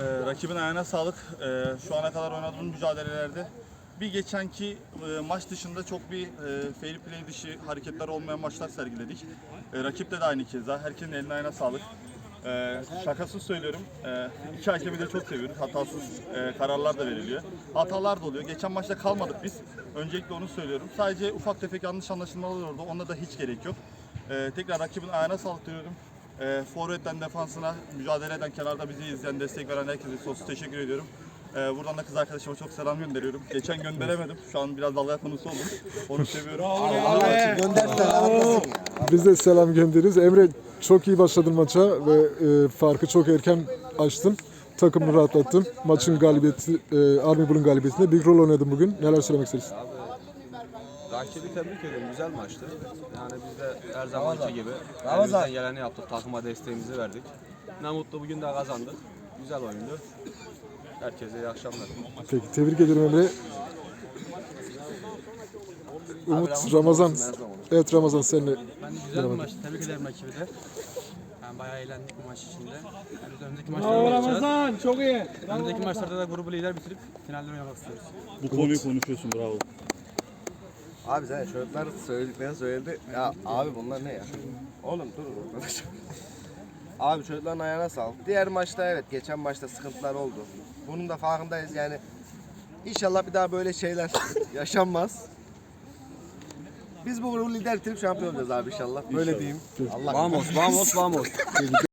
Ee, rakibin ayağına sağlık. Ee, şu ana kadar oynadığımız mücadelelerde bir geçenki e, maç dışında çok bir e, fair play dışı hareketler olmayan maçlar sergiledik. E, rakipte de aynı keza. Herkesin eline ayağına sağlık. Ee, şakasız söylüyorum. Ee, iki hakemi de çok seviyoruz. Hatasız e, kararlar da veriliyor. Hatalar da oluyor. Geçen maçta kalmadık biz. Öncelikle onu söylüyorum. Sadece ufak tefek yanlış anlaşılmalar oldu. Ona da hiç gerek yok. Ee, tekrar rakibin ayağına sağlık diyorum. E, Forvet'ten defansına mücadele eden, kenarda bizi izleyen, destek veren herkese sonsuz teşekkür ediyorum. E, buradan da kız arkadaşıma çok selam gönderiyorum. Geçen gönderemedim. Şu an biraz dalga konusu oldum. Onu seviyorum. Allah için atlasın. Biz de selam gönderiyoruz. Emre çok iyi başladın maça ve e, farkı çok erken açtın. Takımını rahatlattın. Maçın galibiyeti, e, Army Bull'un galibiyetinde büyük rol oynadın bugün. Neler söylemek istersin? Rakibi tebrik ediyorum. Güzel maçtı. Yani biz de her zamanki gibi Ramazan. elimizden geleni yaptık. Takıma desteğimizi verdik. Ne mutlu bugün de kazandık. Güzel oyundu. Herkese iyi akşamlar. Peki tebrik ederim Emre. Umut, Ramazan. Evet Ramazan seninle. Ben de güzel bir maç. Tebrik ederim rakibi de. Yani bayağı eğlendik bu maç içinde. Yani biz önümüzdeki maçlarda Ramazan çok iyi. Önümüzdeki maçlarda da grubu lider bitirip finalde oynamak istiyoruz. Bu konuyu konuşuyorsun bravo. Abi sen çocuklar söylediklerini söyledi. Ya abi bunlar ne ya? Oğlum dur arkadaş. Abi çocukların ayağına sağlık. Diğer maçta evet geçen maçta sıkıntılar oldu. Bunun da farkındayız yani. İnşallah bir daha böyle şeyler yaşanmaz. Biz bu grubu lider bitirip şampiyon olacağız abi inşallah. Böyle diyeyim. Allah Vamos, vamos, vamos.